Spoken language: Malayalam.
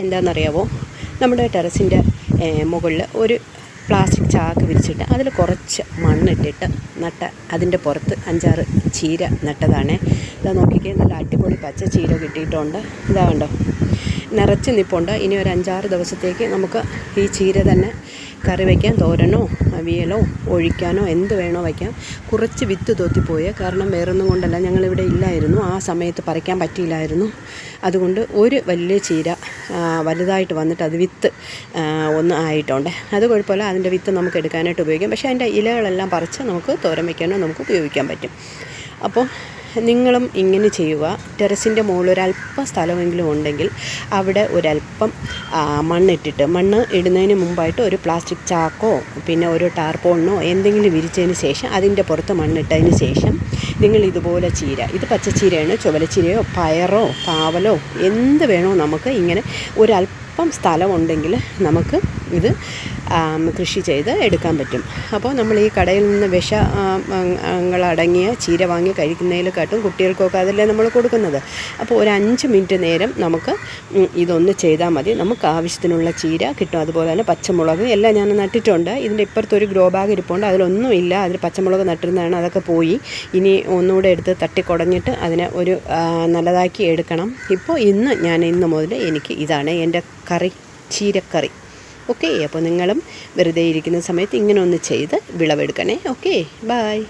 എന്താണെന്നറിയാമോ നമ്മുടെ ടെറസിന്റെ മുകളിൽ ഒരു പ്ലാസ്റ്റിക് ചാക്ക് വിരിച്ചിട്ട് അതിൽ കുറച്ച് മണ്ണിട്ടിട്ട് നട്ട അതിന്റെ പുറത്ത് അഞ്ചാറ് ചീര നട്ടതാണ്. ഇതാ നോക്കിക്കേ നല്ല അടിപൊളി പച്ച ചീര കിട്ടിയിട്ടുണ്ട്. ഇതാ കണ്ടോ? നിറച്ച് നിൽപ്പുണ്ട് ഇനി ഒരു അഞ്ചാറ് ദിവസത്തേക്ക് നമുക്ക് ഈ ചീര തന്നെ കറി വയ്ക്കാൻ തോരനോ അവിയലോ ഒഴിക്കാനോ എന്ത് വേണോ വയ്ക്കാം. കുറച്ച് വിത്ത് തോത്തിപ്പോയി. കാരണം വേറൊന്നും കൊണ്ടല്ല ഞങ്ങളിവിടെ ഇല്ലായിരുന്നു. ആ സമയത്ത് പറിക്കാൻ പറ്റിയില്ലായിരുന്നു. അതുകൊണ്ട് ഒരു വലിയ ചീര വലുതായിട്ട് വന്നിട്ട് അത് വിത്ത് ഒന്ന് ആയിട്ടുണ്ട്. അത് കുഴപ്പമില്ല അതിന്റെ വിത്ത് നമുക്ക് എടുക്കാനായിട്ട് ഉപയോഗിക്കാം. പക്ഷേ അതിന്റെ ഇലകളെല്ലാം പറിച്ച് നമുക്ക് തോരൻ വയ്ക്കാനോ നമുക്ക് ഉപയോഗിക്കാൻ പറ്റും. അപ്പോൾ നിങ്ങളും ഇങ്ങനെ ചെയ്യുക. ടെറസിന്റെ മുകളിൽ ഒരല്പം സ്ഥലമെങ്കിലും ഉണ്ടെങ്കിൽ അവിടെ ഒരല്പം മണ്ണിട്ടിട്ട് മണ്ണ് ഇടുന്നതിന് മുമ്പായിട്ട് ഒരു പ്ലാസ്റ്റിക് ചാക്കോ പിന്നെ ഒരു ടാർപോണിനോ എന്തെങ്കിലും വിരിച്ചതിന് ശേഷം അതിന്റെ പുറത്ത് മണ്ണിട്ടതിന് ശേഷം നിങ്ങൾ ഇതുപോലെ ചീര ഇത് പച്ചച്ചീരയാണ് ചുവലച്ചീരയോ പയറോ പാവലോ എന്ത് വേണോ നമുക്ക് ഇങ്ങനെ ഒരല്പം സ്ഥലമുണ്ടെങ്കിൽ നമുക്ക് ഇത് കൃഷി ചെയ്ത് എടുക്കാൻ പറ്റും. അപ്പോൾ നമ്മൾ ഈ കടയിൽ നിന്ന് വിഷ അടങ്ങിയ ചീര വാങ്ങി കഴിക്കുന്നതിനെക്കാട്ടും കുട്ടികൾക്കൊക്കെ അതല്ലേ നമ്മൾ കൊടുക്കുന്നത്. അപ്പോൾ ഒരു അഞ്ച് മിനിറ്റ് നേരം നമുക്ക് ഇതൊന്ന് ചെയ്താൽ മതി. നമുക്ക് ആവശ്യത്തിനുള്ള ചീര കിട്ടും. അതുപോലെ തന്നെ പച്ചമുളക് എല്ലാം ഞാൻ നട്ടിട്ടുണ്ട്. ഇതിന്റെ ഇപ്പുറത്തൊരു ഗ്രോ ബാഗ് ഇരിപ്പുണ്ട്. അതിലൊന്നുമില്ല അതിൽ പച്ചമുളക് നട്ടിരുന്നതാണ്. അതൊക്കെ പോയി. ഇനി ഒന്നുകൂടെ എടുത്ത് തട്ടിക്കുടഞ്ഞിട്ട് അതിനെ ഒരു നല്ലതാക്കി എടുക്കണം. ഇപ്പോൾ ഇന്ന് ഞാൻ ഇന്ന് മുതൽ എനിക്ക് ഇതാണ് എന്റെ കറി ചീരക്കറി. ഓക്കെ അപ്പോൾ നിങ്ങളും വെറുതെ ഇരിക്കുന്ന സമയത്ത് ഇങ്ങനെ ഒന്ന് ചെയ്ത് വിളവെടുക്കണേ. Okay bye